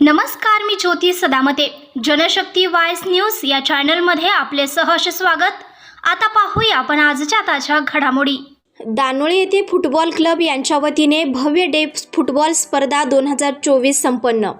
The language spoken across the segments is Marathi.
नमस्कार मी ज्योती सदामते. जनशक्ती वायस न्यूज या चॅनलमध्ये आपले सहर्ष स्वागत. आता पाहूया आपण आजच्या ताज्या घडामोडी. दानोळी येथे फुटबॉल क्लब यांच्या वतीने भव्य डे फुटबॉल स्पर्धा दोन हजार चोवीस संपन्न.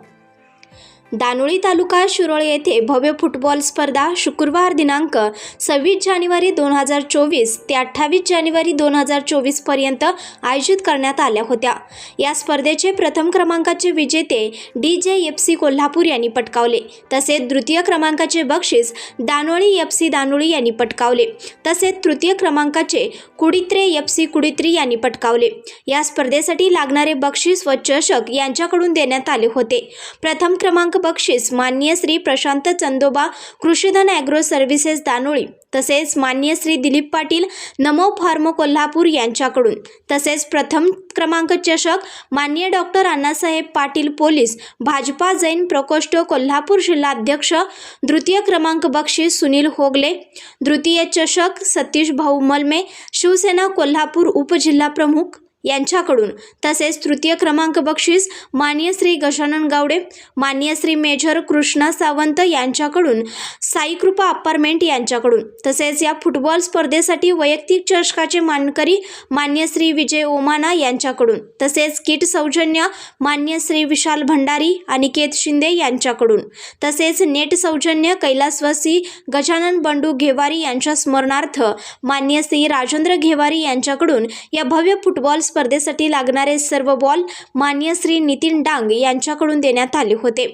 दानोळी तालुका शिरोळ येथे भव्य फुटबॉल स्पर्धा शुक्रवार दिनांक सव्वीस जानेवारी दोन हजार चोवीस ते अठ्ठावीस जानेवारी दोन हजार चोवीसपर्यंत आयोजित करण्यात आल्या होत्या. या स्पर्धेचे प्रथम क्रमांकाचे विजेते D J F C Kolhapur यांनी पटकावले. तसेच द्वितीय क्रमांकाचे बक्षीस दानोळी एफ सी दानोळी यांनी पटकावले. तसेच तृतीय क्रमांकाचे कुडित्रे एफ सी कुडित्री यांनी पटकावले. या स्पर्धेसाठी लागणारे बक्षीस व चषक यांच्याकडून देण्यात आले होते. प्रथम क्रमांक बक्षीस मान्य श्री प्रशांत चंदोबा कृषीधन ॲग्रो सर्व्हिसेस दानोळी तसेच मान्य श्री दिलीप पाटील नमो फार्म कोल्हापूर यांच्याकडून तसेच प्रथम क्रमांक चषक मान्य डॉक्टर अण्णासाहेब पाटील पोलीस भाजपा जैन प्रकोष्ठ कोल्हापूर जिल्हाध्यक्ष द्वितीय क्रमांक बक्षीस सुनील होगले द्वितीय चषक सतीश भाऊ मलमे शिवसेना कोल्हापूर उपजिल्हाप्रमुख यांच्याकडून. तसेच तृतीय क्रमांक बक्षीस मान्य श्री गजानन गावडे मान्य श्री मेजर कृष्णा सावंत यांच्याकडून साईकृपा अपार्टमेंट यांच्याकडून. तसेच या फुटबॉल स्पर्धेसाठी वैयक्तिक चषकाचे मानकरी मान्य श्री विजय ओमाना यांच्याकडून. तसेच किट सौजन्य मान्य श्री विशाल भंडारी अनिकेत शिंदे यांच्याकडून. तसेच नेट सौजन्य कैलासवासी गजानन बंडू घेवारी यांच्या स्मरणार्थ मान्य श्री राजेंद्र घेवारी यांच्याकडून या भव्य फुटबॉल स्पर्धेसाठी लागणारे सर्व बॉल मान्य श्री नितीन डांग यांच्याकडून देण्यात आले होते.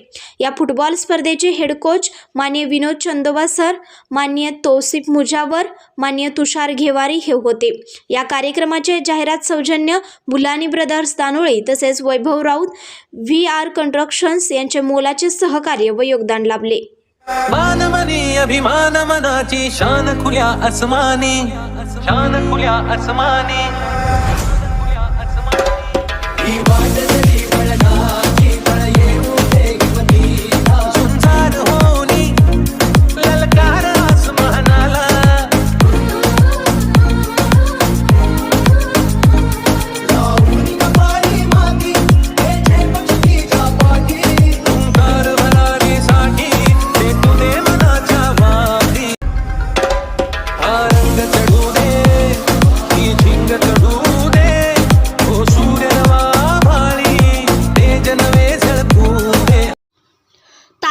या फुटबॉल स्पर्धेचे हेड कोच मान्य विनोद चंदोबा सर मान्य तोसिफ मुजावर मान्य तुषार घेवारी हे होते. या कार्यक्रमाचे जाहिरात सौजन्य बुलानी ब्रदर्स दानोळे तसेच Vaibhav Raut V R constructions यांचे मोलाचे सहकार्य व योगदान लाभले. मानमनी अभिमान मनाची शान खुल्या आसमानी शान खुल्या आसमानी.